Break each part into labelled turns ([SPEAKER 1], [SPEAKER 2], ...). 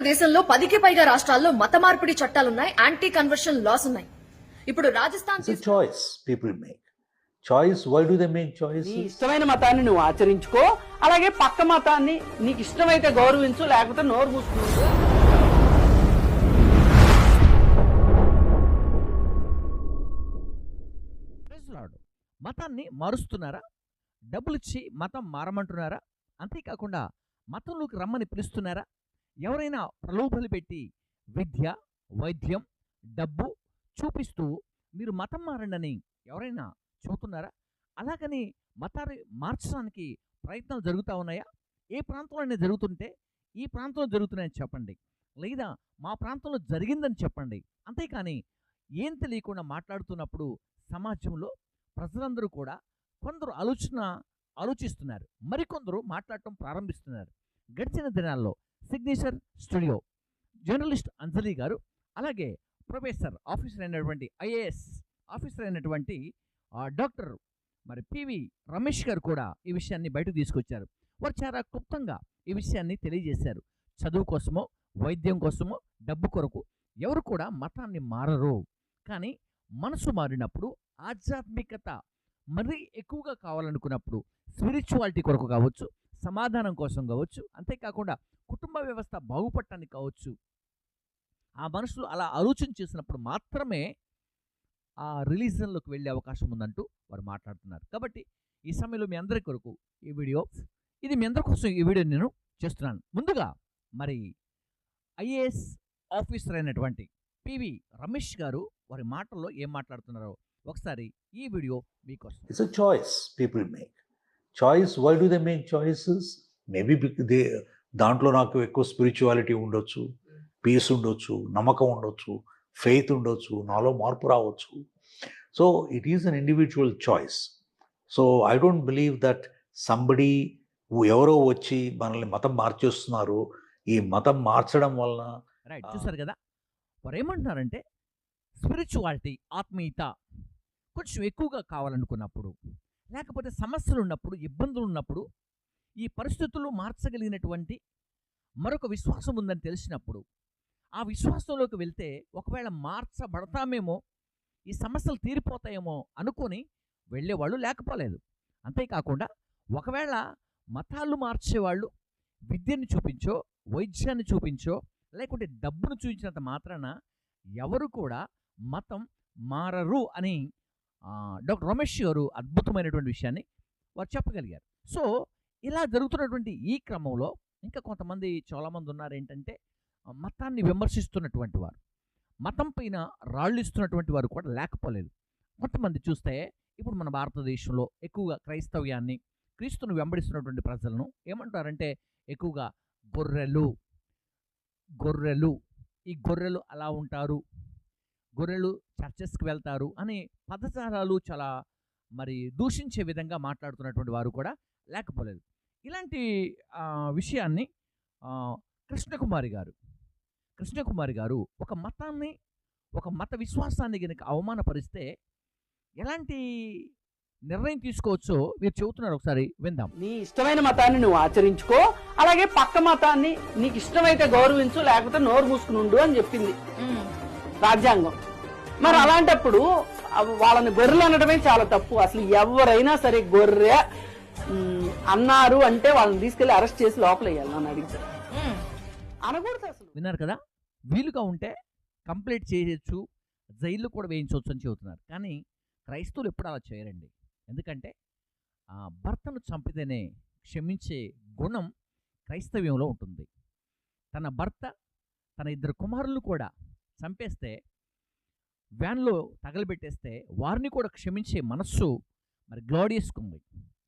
[SPEAKER 1] దేశంలో పదికి పైగా రాష్ట్రాల్లో మత మార్పిడి చట్టాలున్నాయి యాంటీ కన్వర్షన్ లాస్ ఉన్నాయి. ఇప్పుడు Rajasthan
[SPEAKER 2] people make. Choice, why do they make
[SPEAKER 3] నీ
[SPEAKER 2] choices?
[SPEAKER 3] ఇష్టమైన మతాన్ని నువ్వు ఆచరించుకో అలాగే పక్క మతాన్ని నీకు ఇష్టమైతే గౌరవించు లేకపోతే నోరు మూసుకుంటు
[SPEAKER 4] మతాన్ని మారుస్తున్నారా? డబ్బులిచ్చి మతం మారమంటున్నారా? అంతేకాకుండా మతంలోకి రమ్మని పిలుస్తున్నారా? ఎవరైనా ప్రలోభలు పెట్టి విద్య వైద్యం డబ్బు చూపిస్తూ మీరు మతం మారండని ఎవరైనా చెబుతున్నారా? అలాగని మతాన్ని మార్చడానికి ప్రయత్నాలు జరుగుతూ ఉన్నాయా? ఏ ప్రాంతంలోనే జరుగుతుంటే ఈ ప్రాంతంలో జరుగుతున్నాయని చెప్పండి. లేదా మా ప్రాంతంలో జరిగిందని చెప్పండి. అంతేకాని ఏం తెలియకుండా మాట్లాడుతున్నప్పుడు సమాజంలో ప్రజలందరూ కూడా కొందరు ఆలోచన ఆలోచిస్తున్నారు. మరికొందరు మాట్లాడటం ప్రారంభిస్తున్నారు. గడిచిన దినాల్లో సిగ్నేచర్ స్టూడియో. జర్నలిస్ట్ అంజలి గారు అలాగే ప్రొఫెసర్ ఆఫీసర్ అయినటువంటి ఐఏఎస్ ఆఫీసర్ అయినటువంటి డాక్టర్ మరి పివి రమేష్ గారు కూడా ఈ విషయాన్ని బయటకు తీసుకొచ్చారు. వారు చాలా క్లుప్తంగా ఈ విషయాన్ని తెలియజేశారు. చదువు కోసమో వైద్యం కోసమో డబ్బు కొరకు ఎవరు కూడా మతాన్ని మారరు. కానీ మనసు మారినప్పుడు ఆధ్యాత్మికత మరీ ఎక్కువగా కావాలనుకున్నప్పుడు స్పిరిచువాలిటీ కొరకు కావచ్చు సమాధానం కోసం కావచ్చు అంతేకాకుండా కుటుంబ వ్యవస్థ బాగుపడటానికి కావచ్చు ఆ మనుషులు అలా ఆలోచన చేసినప్పుడు మాత్రమే ఆ రిలీజన్లోకి వెళ్ళే అవకాశం ఉందంటూ వారు మాట్లాడుతున్నారు. కాబట్టి ఈ సమయంలో మీ అందరి కొరకు ఈ వీడియో ఇది మీ అందరి కోసం ఈ వీడియో నేను చేస్తున్నాను. ముందుగా మరి ఐఏఎస్ ఆఫీసర్ అయినటువంటి పివి రమేష్ గారు వారి మాటల్లో ఏం మాట్లాడుతున్నారో ఒకసారి ఈ వీడియో మీకోసం.
[SPEAKER 2] It's choice people make why do they make choices? Maybe bec- they దాంట్లో నాకు ఎక్కువ స్పిరిచువాలిటీ ఉండొచ్చు పీస్ ఉండొచ్చు నమ్మకం ఉండొచ్చు ఫెయిత్ ఉండొచ్చు నాలో మార్పు రావచ్చు so it is an individual choice so I don't believe that somebody ఎవరో వచ్చి మనల్ని మతం మార్చేస్తున్నారు ఈ మతం మార్చడం వలన
[SPEAKER 4] రైట్. చూసారు కదా వారు ఏమంటున్నారంటే స్పిరిచువాలిటీ ఆత్మీయత కొంచెం ఎక్కువగా కావాలనుకున్నప్పుడు లేకపోతే సమస్యలు ఉన్నప్పుడు ఇబ్బందులు ఉన్నప్పుడు ఈ పరిస్థితులు మార్చగలిగినటువంటి మరొక విశ్వాసం ఉందని తెలిసినప్పుడు ఆ విశ్వాసంలోకి వెళ్తే ఒకవేళ మార్చబడతామేమో ఈ సమస్యలు తీరిపోతాయేమో అనుకొని వెళ్ళేవాళ్ళు లేకపోలేదు. అంతేకాకుండా ఒకవేళ మతాలు మార్చేవాళ్ళు విద్యను చూపించో వైద్యాన్ని చూపించో లేకుంటే డబ్బును చూపించినంత మాత్రాన ఎవరు కూడా మతం మారరు అని డాక్టర్ రమేష్ గారు అద్భుతమైనటువంటి విషయాన్ని వారు చెప్పగలిగారు. సో ఇలా జరుగుతున్నటువంటి ఈ క్రమంలో ఇంకా కొంతమంది చాలామంది ఉన్నారు ఏంటంటే మతాన్ని విమర్శిస్తున్నటువంటి వారు. మతం పైన రాళ్ళు ఇస్తున్నటువంటి వారు కూడా లేకపోలేదు. కొంతమంది చూస్తే ఇప్పుడు మన భారతదేశంలో ఎక్కువగా క్రైస్తవ్యాన్ని క్రీస్తును వెంబడిస్తున్నటువంటి ప్రజలను ఏమంటారంటే ఎక్కువగా గొర్రెలు గొర్రెలు ఈ గొర్రెలు అలా ఉంటారు. గొర్రెలు చర్చెస్కి వెళ్తారు అని పదచారాలు చాలా మరి దూషించే విధంగా మాట్లాడుతున్నటువంటి వారు కూడా లేకపోలేదు. ఇలాంటి ఆ, విషయాన్ని ఆ, కృష్ణకుమారి గారు కృష్ణకుమారి గారు ఒక మతాన్ని ఒక మత విశ్వాసాన్ని కనుక అవమానపరిస్తే ఎలాంటి నిర్ణయం తీసుకోవచ్చో మీరు చెబుతున్నారు ఒకసారి విందాం.
[SPEAKER 3] నీ ఇష్టమైన మతాన్ని నువ్వు ఆచరించుకో అలాగే పక్క మతాన్ని నీకు ఇష్టమైతే గౌరవించు లేకపోతే నోరు మూసుకుని ఉండు అని చెప్పింది. రాజ్యాంగం. మరి అలాంటప్పుడు వాళ్ళని గొర్రెలు అనడమే చాలా తప్పు. అసలు ఎవరైనా సరే గొర్రె అన్నారు అంటే వాళ్ళని తీసుకెళ్ళి అరెస్ట్ చేసి లోపల వేయాలి నన్ను అడిగితే. అనకూడదు అసలు.
[SPEAKER 4] విన్నారు కదా? వీలుగా ఉంటే కంప్లీట్ చేయొచ్చు జైల్లో కూడా వేయించవచ్చు అని చెబుతున్నారు. కానీ క్రైస్తవులు ఎప్పుడు అలా చేయరండి. ఎందుకంటే ఆ, భర్తను చంపితేనే క్షమించే గుణం క్రైస్తవ్యంలో ఉంటుంది. తన భర్త తన ఇద్దరు కుమారులు కూడా చంపేస్తే వ్యాన్లో తగలబెట్టేస్తే వారిని కూడా క్షమించే మనస్సు మరి గ్లోడియస్కు ఉంది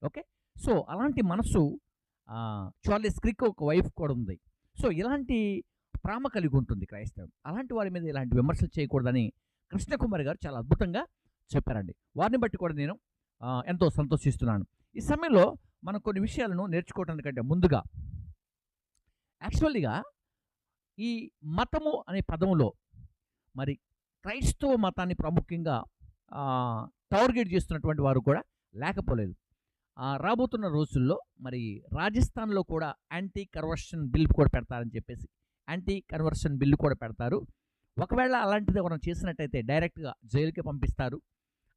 [SPEAKER 4] ఓకే? సో అలాంటి మనస్సు చార్లెస్ క్రిక్ ఒక వైఫ్ కూడా ఉంది. సో ఇలాంటి ప్రేమ కలిగి ఉంటుంది క్రైస్తవం అలాంటి వారి మీద ఇలాంటి విమర్శలు చేయకూడదని కృష్ణకుమారి గారు చాలా అద్భుతంగా చెప్పారండి. వారిని బట్టి కూడా నేను ఎంతో సంతోషిస్తున్నాను. ఈ సమయంలో మనం కొన్ని విషయాలను నేర్చుకోవడానికంటే ముందుగా యాక్చువల్లీగా ఈ మతము అనే పదములో మరి క్రైస్తవ మతాన్ని ప్రాముఖ్యంగా టార్గెట్ చేస్తున్నటువంటి వారు కూడా లేకపోలేదు. రాబోతున్న రోజుల్లో మరి రాజస్థాన్లో కూడా యాంటీ కన్వర్షన్ బిల్ కూడా పెడతారని చెప్పేసి యాంటీ కన్వర్షన్ బిల్లు కూడా పెడతారు. ఒకవేళ అలాంటిది ఎవరైనా చేసినట్టయితే డైరెక్ట్గా జైలుకి పంపిస్తారు.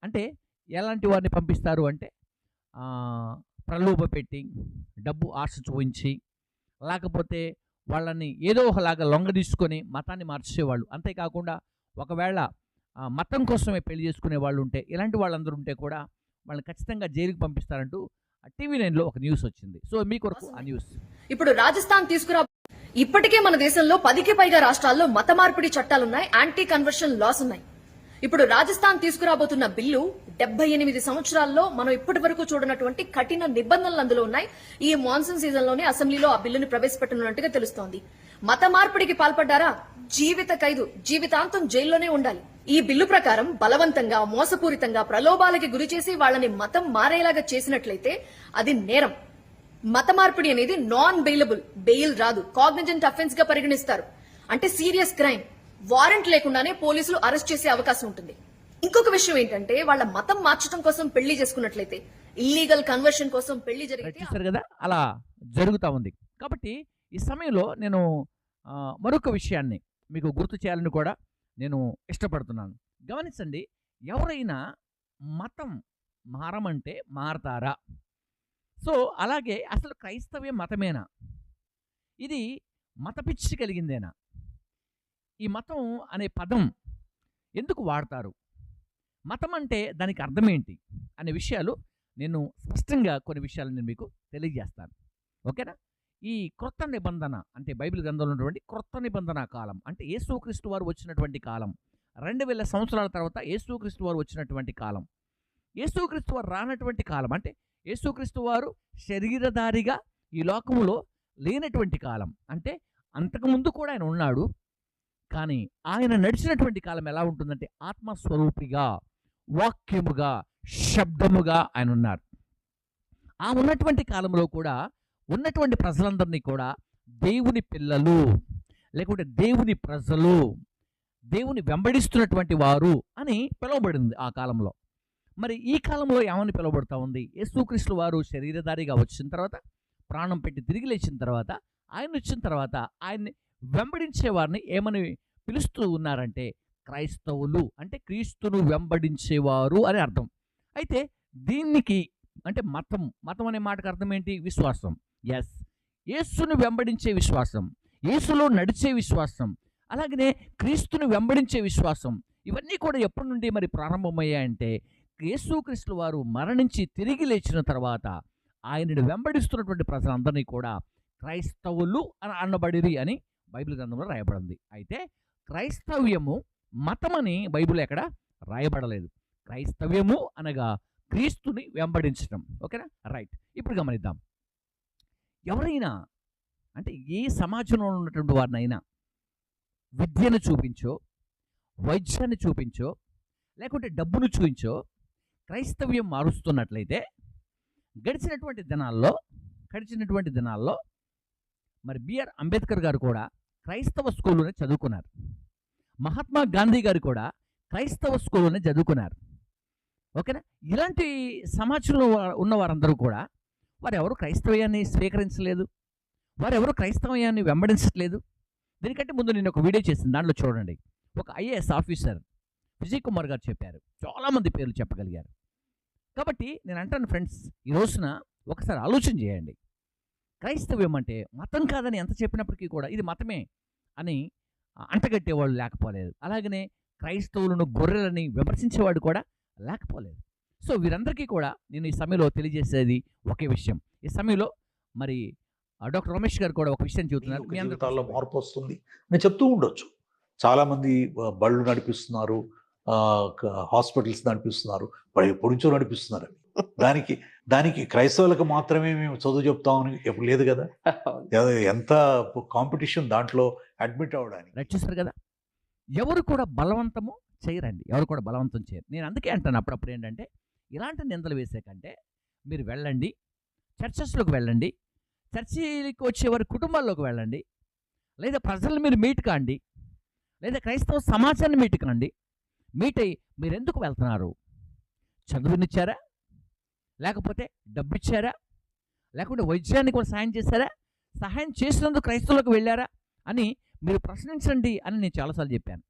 [SPEAKER 4] అంటే ఎలాంటి వారిని పంపిస్తారు అంటే ప్రలోభ పెట్టి డబ్బు ఆశ చూపించి లేకపోతే వాళ్ళని ఏదో ఒకలాగా లొంగ తీసుకొని మతాన్ని మార్చేవాళ్ళు అంతేకాకుండా ఒకవేళ మతం కోసమే పెళ్ళి చేసుకునే వాళ్ళు ఉంటే ఇలాంటి వాళ్ళందరూ ఉంటే కూడా వాళ్ళని ఖచ్చితంగా జైలుకి పంపిస్తారంటూ టీవీ నైన్లో ఒక న్యూస్ వచ్చింది. సో మీ కొరకు ఆ న్యూస్.
[SPEAKER 1] ఇప్పుడు రాజస్థాన్ తీసుకురా ఇప్పటికే మన దేశంలో పదికి పైగా రాష్ట్రాల్లో మత మార్పిడి చట్టాలున్నాయి యాంటీ కన్వర్షన్ లాస్ ఉన్నాయి ఇప్పుడు రాజస్థాన్ తీసుకురాబోతున్న బిల్లు డెబ్బై ఎనిమిది సంవత్సరాల్లో మనం ఇప్పటి వరకు చూడనటువంటి కఠిన నిబంధనలు అందులో ఉన్నాయి. ఈ మాన్సూన్ సీజన్లోనే అసెంబ్లీలో ఆ బిల్లును ప్రవేశపెట్టనున్నట్టుగా తెలుస్తోంది. మత మార్పిడికి పాల్పడ్డారా? జీవిత ఖైదు జీవితాంతం జైల్లోనే ఉండాలి. ఈ బిల్లు ప్రకారం బలవంతంగా మోసపూరితంగా ప్రలోభాలకి గురి చేసి వాళ్ళని మతం మారేలాగా చేసినట్లయితే అది నేరం. మత మార్పిడి అనేది నాన్ బెయిలబుల్ బెయిల్ రాదు. కాగ్నిజెంట్ అఫెన్స్గా పరిగణిస్తారు. అంటే సీరియస్ క్రైమ్. వారెంట్ లేకుండానే పోలీసులు అరెస్ట్ చేసే అవకాశం ఉంటుంది. ఇంకొక విషయం ఏంటంటే వాళ్ళ మతం మార్చడం కోసం పెళ్ళి చేసుకున్నట్లయితే ఇల్లీగల్ కన్వర్షన్ కోసం పెళ్ళి
[SPEAKER 4] రైట్
[SPEAKER 1] జరిగితే
[SPEAKER 4] కదా అలా జరుగుతూ ఉంది. కాబట్టి ఈ సమయంలో నేను మరొక విషయాన్ని మీకు గుర్తు చేయాలని కూడా నేను ఇష్టపడుతున్నాను. గమనించండి ఎవరైనా మతం మారమంటే మారతారా? సో అలాగే అసలు క్రైస్తవ్యం మతమేనా? ఇది మత పిచ్చి కలిగిందేనా? ఈ మతం అనే పదం ఎందుకు వాడతారు? మతం అంటే దానికి అర్థం ఏంటి? అనే విషయాలు నేను స్పష్టంగా కొన్ని విషయాలు నేను మీకు తెలియజేస్తాను. ఓకేనా? ఈ క్రొత్త నిబంధన అంటే బైబిల్ గ్రంథంలో ఉన్నటువంటి క్రొత్త నిబంధన కాలం అంటే యేసుక్రీస్తు వారు వచ్చినటువంటి కాలం. రెండు వేల సంవత్సరాల తర్వాత యేసుక్రీస్తు వారు వచ్చినటువంటి కాలం. యేసుక్రీస్తు వారు రానటువంటి కాలం అంటే యేసుక్రీస్తు వారు శరీరధారిగా ఈ లోకంలో లేనటువంటి కాలం. అంటే అంతకుముందు కూడా ఆయన ఉన్నాడు కానీ ఆయన నడిచినటువంటి కాలం ఎలా ఉంటుందంటే ఆత్మస్వరూపిగా వాక్యముగా శబ్దముగా ఆయన ఉన్నారు. ఆ ఉన్నటువంటి కాలంలో కూడా ఉన్నటువంటి ప్రజలందరినీ కూడా దేవుని పిల్లలు లేకుంటే దేవుని ప్రజలు దేవుని వెంబడిస్తున్నటువంటి వారు అని పిలువబడింది ఆ కాలంలో. మరి ఈ కాలంలో ఏమని పిలువబడతా ఉంది? యేసుక్రీస్తు వారు శరీరధారిగా వచ్చిన తర్వాత ప్రాణం పెట్టి తిరిగి లేచిన తర్వాత ఆయన వచ్చిన తర్వాత ఆయన్ని వెంబడించే వారిని ఏమని పిలుస్తూ ఉన్నారంటే క్రైస్తవులు. అంటే క్రీస్తును వెంబడించేవారు అని అర్థం. అయితే దీనికి అంటే మతం మతం అనే మాటకు అర్థం ఏంటి? విశ్వాసం. ఎస్ యేసును వెంబడించే విశ్వాసం యేసులో నడిచే విశ్వాసం అలాగనే క్రీస్తును వెంబడించే విశ్వాసం ఇవన్నీ కూడా ఎప్పటి నుండి మరి ప్రారంభమయ్యాయంటే యేసుక్రీస్తులు వారు మరణించి తిరిగి లేచిన తర్వాత ఆయనను వెంబడిస్తున్నటువంటి ప్రజలందరినీ కూడా క్రైస్తవులు అని అనబడిరి అని బైబిల్ గ్రంథంలో రాయబడింది. అయితే క్రైస్తవ్యము మతమని బైబిల్ ఎక్కడ రాయబడలేదు. క్రైస్తవ్యము అనగా క్రీస్తుని వెంబడించడం ఓకేనా? రైట్. ఇప్పుడు గమనిద్దాం. ఎవరైనా అంటే ఏ సమాజంలో ఉన్నటువంటి వారినైనా విద్యను చూపించో వైద్యాన్ని చూపించో లేకుంటే డబ్బును చూపించో క్రైస్తవ్యం మారుస్తున్నట్లయితే గడిచినటువంటి దినాల్లో గడిచినటువంటి దినాల్లో మరి బిఆర్ అంబేద్కర్ గారు కూడా క్రైస్తవ స్కూల్లోనే చదువుకున్నారు. మహాత్మా గాంధీ గారు కూడా క్రైస్తవ స్కూల్లోనే చదువుకున్నారు. ఓకేనా? ఇలాంటి సమాజంలో ఉన్న వారందరూ కూడా వారు ఎవరు క్రైస్తవ్యాన్ని స్వీకరించలేదు. వారెవరు క్రైస్తవ్యాన్ని వెంబడించట్లేదు. దీనికంటే ముందు నేను ఒక వీడియో చేసింది. దాంట్లో చూడండి. ఒక ఐఏఎస్ ఆఫీసర్ విజయ్ కుమార్ గారు చెప్పారు. చాలామంది పేర్లు చెప్పగలిగారు. కాబట్టి నేను అంటాను ఫ్రెండ్స్ ఈ రోజున ఒకసారి ఆలోచన చేయండి. క్రైస్తవ్యం అంటే మతం కాదని ఎంత చెప్పినప్పటికీ కూడా ఇది మతమే అని అంటగట్టేవాళ్ళు లేకపోలేదు. అలాగనే క్రైస్తవులను గొర్రెలని విమర్శించేవాడు కూడా లేకపోలేదు. సో వీరందరికీ కూడా నేను ఈ సమయంలో తెలియజేసేది ఒకే విషయం. ఈ సమయంలో మరి డాక్టర్ రమేష్ గారు కూడా ఒక విషయం చెబుతున్నారు. మీ
[SPEAKER 2] జీవితాల్లో మార్పు వస్తుంది. నేను చెప్తూ ఉండొచ్చు. చాలా మంది ఆ, బళ్ళు నడిపిస్తున్నారు హాస్పిటల్స్ నడిపిస్తున్నారు ఎప్పటి నుంచో నడిపిస్తున్నారు దానికి దానికి క్రైస్తవులకు మాత్రమే మేము చదువు చెప్తామని ఎప్పుడు లేదు కదా? ఎంత కాంపిటీషన్ దాంట్లో అడ్మిట్ అవ్వడానికి.
[SPEAKER 4] రైట్ చూస్తారు కదా? ఎవరు కూడా బలవంతము చేయరండి. ఎవరు కూడా బలవంతం చేయరు. నేను అందుకే అంటాను అప్పుడప్పుడు ఏంటంటే ఇలాంటి నిందలు వేసే కంటే మీరు వెళ్ళండి చర్చెస్లోకి వెళ్ళండి చర్చికి వచ్చే వారి కుటుంబాల్లోకి వెళ్ళండి లేదా ప్రజలను మీరు మీట్ కాండి లేదా క్రైస్తవ సమాజాన్ని మీట్ కాండి మీట్ అయ్యి మీరు ఎందుకు వెళ్తున్నారు చదువునిచ్చారా లేకపోతే డబ్బు ఇచ్చారా లేకుంటే వైద్యానికి కూడా సహాయం చేశారా? సహాయం చేసినందుకు క్రైస్తవులకు వెళ్ళారా? అని మీరు ప్రశ్నించండి అని నేను చాలాసార్లు చెప్పాను.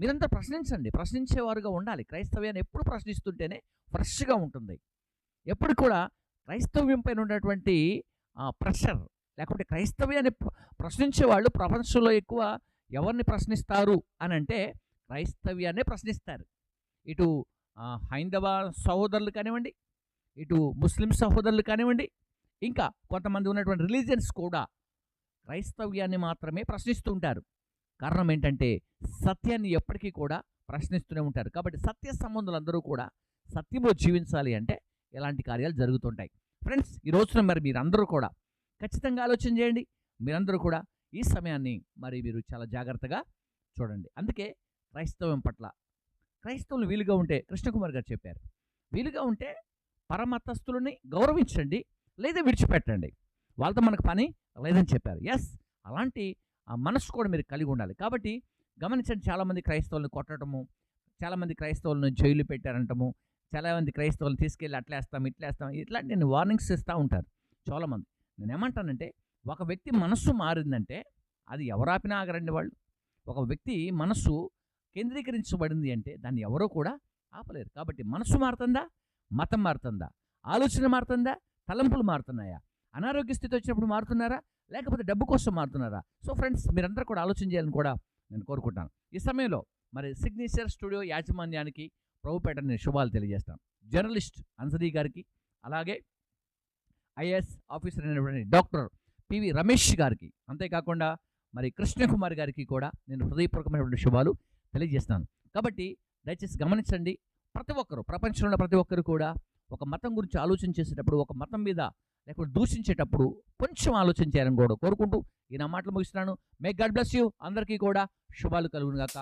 [SPEAKER 4] మీరంతా ప్రశ్నించండి. ప్రశ్నించేవారుగా ఉండాలి. క్రైస్తవ్యాన్ని ఎప్పుడు ప్రశ్నిస్తుంటేనే ఫ్రెష్గా ఉంటుంది. ఎప్పుడు కూడా క్రైస్తవ్యం పైన ఉన్నటువంటి ప్రెషర్ లేకుంటే క్రైస్తవ్యాన్ని ప్రశ్నించే వాళ్ళు ప్రపంచంలో ఎక్కువ ఎవరిని ప్రశ్నిస్తారు అని అంటే క్రైస్తవ్యాన్ని ప్రశ్నిస్తారు. ఇటు హైందవ సహోదరులు కానివ్వండి ఇటు ముస్లిం సహోదరులు కానివ్వండి ఇంకా కొంతమంది ఉన్నటువంటి రిలీజియన్స్ కూడా క్రైస్తవ్యాన్ని మాత్రమే ప్రశ్నిస్తూ ఉంటారు కారణం ఏంటంటే సత్యాన్ని ఎప్పటికీ కూడా ప్రశ్నిస్తూనే ఉంటారు. కాబట్టి సత్య సంబంధులందరూ కూడా సత్యంలో జీవించాలి అంటే ఇలాంటి కార్యాలు జరుగుతుంటాయి. ఫ్రెండ్స్ ఈ రోజున మరి మీరందరూ కూడా ఖచ్చితంగా ఆలోచన చేయండి. మీరందరూ కూడా ఈ సమయాన్ని మరి మీరు చాలా జాగ్రత్తగా చూడండి. అందుకే క్రైస్తవం పట్ల క్రైస్తవులు వీలుగా ఉంటే కృష్ణకుమార్ గారు చెప్పారు. వీలుగా ఉంటే పరమతస్తులని గౌరవించండి లేదా విడిచిపెట్టండి. వాళ్ళతో మనకు పని లేదని చెప్పారు. ఎస్ అలాంటి ఆ మనసు కూడా మీరు కలిగి ఉండాలి. కాబట్టి గమనించండి చాలామంది క్రైస్తవులను కొట్టడము చాలామంది క్రైస్తవులను జైలు పెట్టారంటము చాలామంది క్రైస్తవులను తీసుకెళ్ళి అట్లేస్తాం ఇట్లేస్తాం ఇట్లాంటి నేను వార్నింగ్స్ ఇస్తూ ఉంటారు చాలామంది. నేను ఏమంటానంటే ఒక వ్యక్తి మనస్సు మారిందంటే అది ఎవరు ఆగరండి వాళ్ళు. ఒక వ్యక్తి మనస్సు కేంద్రీకరించబడింది అంటే దాన్ని ఎవరో కూడా ఆపలేరు. కాబట్టి మనస్సు మారుతుందా? మతం మారుతుందా? ఆలోచన మారుతుందా? తలంపులు మారుతున్నాయా? అనారోగ్య స్థితి వచ్చినప్పుడు మారుతున్నారా? లేకపోతే డబ్బు కోసం మారుతున్నారా? సో ఫ్రెండ్స్ మీరందరూ కూడా ఆలోచన చేయాలని కూడా నేను కోరుకుంటాను ఈ సమయంలో మరి సిగ్నేచర్ స్టూడియో యాజమాన్యానికి ప్రభుపేట నేను శుభాలు తెలియజేస్తాను. జర్నలిస్ట్ అన్సరీ గారికి అలాగే ఐఏఎస్ ఆఫీసర్ అయినటువంటి డాక్టర్ పివి రమేష్ గారికి అంతేకాకుండా మరి కృష్ణకుమార్ గారికి కూడా నేను హృదయపూర్వకమైనటువంటి శుభాలు తెలియజేస్తాను. కాబట్టి దయచేసి గమనించండి ప్రతి ఒక్కరు ప్రపంచంలో ప్రతి ఒక్కరు కూడా ఒక మతం గురించి ఆలోచన చేసేటప్పుడు ఒక మతం మీద లేకపోతే దూషించేటప్పుడు కొంచెం ఆలోచన చేయాలని కూడా కోరుకుంటూ ఈ నా మాటలు ముగిస్తున్నాను. మే గాడ్ బ్లెస్ యూ అందరికీ కూడా శుభాలు కలుగును గాక